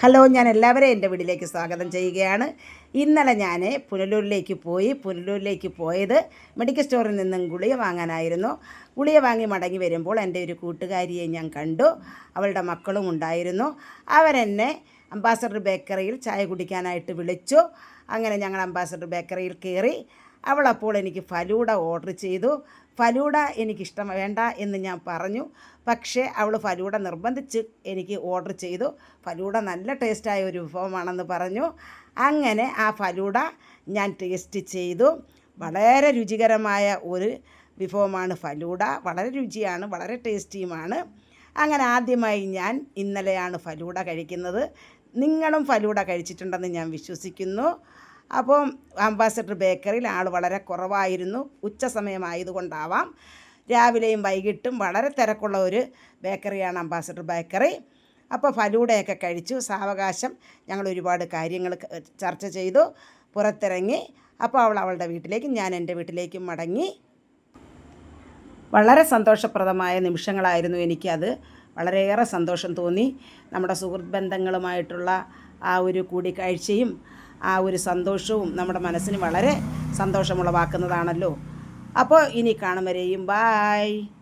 Hello ഞാൻ എല്ലാവരെയും എന്റെ വീട്ടിലേക്ക് സ്വാഗതം ചെയ്യുകയാണ്. ഇന്നലെ ഞാൻ പുനലൂരിലേക്ക് പോയി പുനലൂരിലേക്ക് പോയത് മെഡിക്കൽ സ്റ്റോറിൽ നിന്നും ഗുളിക വാങ്ങാനായിരുന്നു. ഗുളിക വാങ്ങി മടങ്ങി വരുമ്പോൾ എന്റെ ഒരു കൂട്ടുകാരിയെ ഞാൻ കണ്ടു. അവളുടെ മക്കളും ഉണ്ടായിരുന്നു. അവരെന്നെ അംബാസഡർ ബേക്കറിയിൽ ചായ കുടിക്കാനായിട്ട് വിളിച്ചു. അങ്ങനെ ഞങ്ങൾ അംബാസഡർ ബേക്കറിയിൽ കയറി അവൾ അപ്പോൾ എനിക്ക് ഫലൂഡ ഓർഡർ ചെയ്തു. ഫലൂഡ എനിക്കിഷ്ടം വേണ്ട എന്ന് ഞാൻ പറഞ്ഞു. പക്ഷേ അവൾ ഫലൂഡ നിർബന്ധിച്ച് എനിക്ക് ഓർഡർ ചെയ്തു. ഫലൂഡ നല്ല ടേസ്റ്റായ ഒരു വിഭവമാണെന്ന് പറഞ്ഞു. അങ്ങനെ ആ ഫലൂഡ ഞാൻ ടേസ്റ്റ് ചെയ്തു. വളരെ രുചികരമായ ഒരു വിഭവമാണ് ഫലൂഡ. വളരെ രുചിയാണ് വളരെ ടേസ്റ്റിയുമാണ്. അങ്ങനെ ആദ്യമായി ഞാൻ ഇന്നലെയാണ് ഫലൂഡ കഴിക്കുന്നത്. നിങ്ങളും ഫലൂഡ കഴിച്ചിട്ടുണ്ടെന്ന് ഞാൻ വിശ്വസിക്കുന്നു. അപ്പോൾ അംബാസഡർ ബേക്കറിയിൽ ആൾ വളരെ കുറവായിരുന്നു. ഉച്ച സമയമായതുകൊണ്ടാവാം. രാവിലെയും വൈകിട്ടും വളരെ തിരക്കുള്ള ഒരു ബേക്കറിയാണ് അംബാസഡർ ബേക്കറി. അപ്പോൾ ഫലൂഡയൊക്കെ കഴിച്ചു. സാവകാശം ഞങ്ങൾ ഒരുപാട് കാര്യങ്ങൾ ചർച്ച ചെയ്തു. പുറത്തിറങ്ങി. അപ്പോൾ അവൾ അവളുടെ വീട്ടിലേക്കും ഞാൻ എന്റെ വീട്ടിലേക്കും മടങ്ങി. വളരെ സന്തോഷപ്രദമായ നിമിഷങ്ങളായിരുന്നു എനിക്കത്. വളരെയേറെ സന്തോഷം തോന്നി. നമ്മുടെ സുഹൃത്ത് ബന്ധങ്ങളുമായിട്ടുള്ള ആ ഒരു കൂടിക്കാഴ്ചയും ആ ഒരു സന്തോഷവും നമ്മുടെ മനസ്സിന് വളരെ സന്തോഷമുളവാക്കുന്നതാണല്ലോ. അപ്പോൾ ഇനി കാണും ബായ്